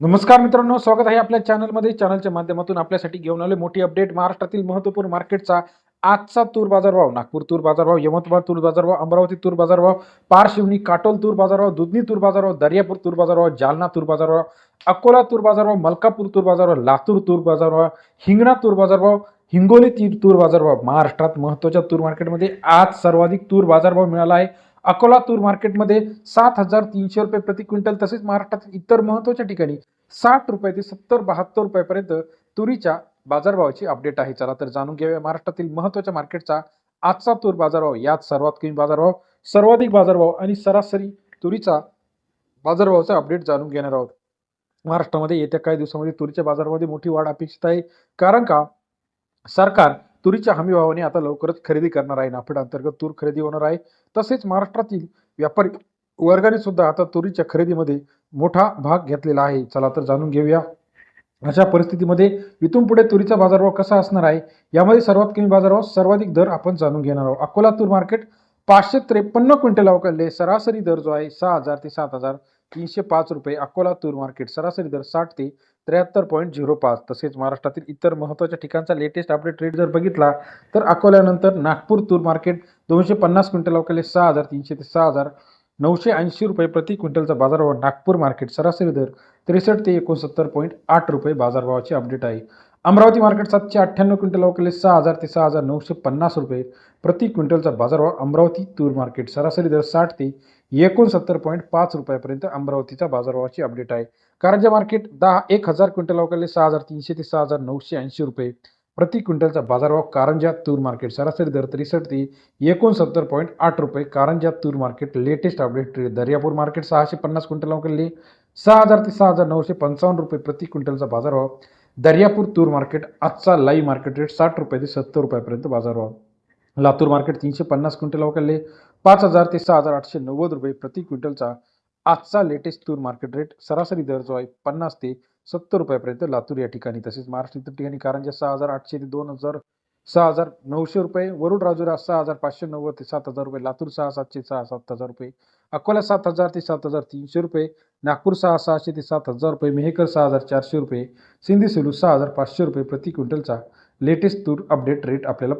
नमस्कार मित्रांनो स्वागत आहे आपल्या चॅनलमध्ये चॅनलच्या माध्यमातून आपल्यासाठी घेऊन आले मोठी अपडेट महाराष्ट्रातील महत्त्वपूर्ण मार्केटचा आजचा तूर बाजारभाव नागपूर तूर बाजारभाव यवतमाळ तूर बाजारभाव अमरावती तूर बाजारभाव पारशिवनी काटोल तूर बाजारभाव दुधनी तूर बाजारभाव दर्यापूर तूर बाजारभाव जालना तूर बाजारभाव अकोला तूर बाजारभाव मलकापूर तूर बाजारभाव लातूर तूर बाजारभाव हिंगणा तूर बाजारभाव हिंगोली ती तूर बाजारभाव महाराष्ट्रात महत्त्वाच्या तूर मार्केटमध्ये आज सर्वाधिक तूर बाजारभाव मिळाला आहे अकोला तूर मार्केटमध्ये सात हजार तीनशे रुपये प्रति क्विंटल तसेच महाराष्ट्रातील इतर महत्त्वाच्या ठिकाणी साठ रुपये ते सत्तर बहात्तर रुपयापर्यंत तुरीच्या बाजारभावाची अपडेट आहे. चला तर जाणून घेऊया महाराष्ट्रातील महत्त्वाच्या मार्केटचा आजचा तूर बाजारभाव. यात सर्वात कमी बाजारभाव सर्वाधिक बाजारभाव आणि सरासरी तुरीचा बाजारभावाचा अपडेट जाणून घेणार आहोत. महाराष्ट्रामध्ये येत्या काही दिवसामध्ये तुरीच्या बाजारामध्ये मोठी वाढ अपेक्षित आहे. कारण का? सरकार तुरीच्या हमी भावाने आता लवकरच खरेदी करणार आहे. नाफेड अंतर्गत तूर खरेदी होणार आहे. तसेच महाराष्ट्रातील व्यापारी वर्गाने सुद्धा आता तुरीच्या खरेदीमध्ये मोठा भाग घेतलेला आहे. चला तर जाणून घेऊया. अशा परिस्थितीमध्ये इथून पुढे तुरीचा बाजारभाव कसा असणार आहे? यामध्ये सर्वात कमी बाजारभाव सर्वाधिक दर आपण जाणून घेणार आहोत. अकोला तूर मार्केट पाचशे त्रेपन्न क्विंटल अवकाळले. सरासरी दर जो आहे सहा हजार ते सात हजार तीनशे पाच रुपये अकोला तूर मार्केट सरासरी दर साठ ते त्र्याहत्तर पॉईंट झिरो पाच. तसेच महाराष्ट्रातील इतर महत्त्वाच्या ठिकाणचा लेटेस्ट अपडेट रेट जर बघितला तर अकोल्यानंतर नागपूर तूर मार्केट दोनशे पन्नास क्विंटल अवकाळले सहा हजार तीनशे ते सहा हजार नऊशे ऐंशी रुपये प्रति क्विंटलचा बाजारभाव नागपूर मार्केट सरासरी दर त्रेसष्ट ते एकोणसत्तर पॉईंट आठ रुपये बाजारभावाची अपडेट आहे. अमरावती मार्केट सातशे अठ्ठ्याण्णव क्विंटल अवकाले सहा हजार ते सहा हजार नऊशे पन्नास रुपये. प्रति क्विंटलचा बाजारभाव अमरावती तूर मार्केट सरासरी दर साठ ते एकोणसत्तर पॉईंट पाच रुपयापर्यंत अमरावतीचा बाजारभावाची अपडेट आहे. कारंजा मार्केट दहा एक हजार क्विंटल अवकाले सहा हजार तीनशे ते सहा हजार नऊशे ऐंशी रुपये. प्रति क्विंटलचा बाजारभाव कारंजा तूर मार्केट सरासरी दर त्रेसष्ट ते एकोणसत्तर पॉईंट आठ रुपये. कारंजा तूर market latest update Daryapur market सहाशे पन्नास क्विंटल अवकाळले सहा हजार ते सहा हजार नऊशे पंचावन्न रुपये प्रति क्विंटलचा बाजारभाव दर्यापूर तूर मार्केट आजचा लाईव्ह मार्केट रेट साठ रुपये ते सत्तर रुपयापर्यंत बाजार व्हावा लातूर मार्केट तीनशे पन्नास क्विंटल अवकाळले पाच हजार ते सहा हजार आठशे नव्वद रुपये प्रति क्विंटलचा आजचा लेटेस्ट तूर मार्केट रेट सरासरी दर जो आहे पन्नास ते सत्तर रुपयापर्यंत लातूर या ठिकाणी तसेच महाराष्ट्र इतर ठिकाणी कारंजा सहा हजार आठशे ते दोन हजार सहा हजार नऊशे रुपये वरुड राजुरा सहा हजार पाचशे नव्वद ते सात हजार रुपये लातूर सहा सातशे सहा सात हजार रुपये अकोला सात हजार ते सात हजार तीनशे रुपये नागपूर सहा सहाशे ते सात हजार रुपये मेहकर सहा हजार चारशे रुपये सिंधी सेलू सहा हजार पाचशे रुपये प्रति क्विंटलचा लेटेस्ट तूर अपडेट रेट आपल्याला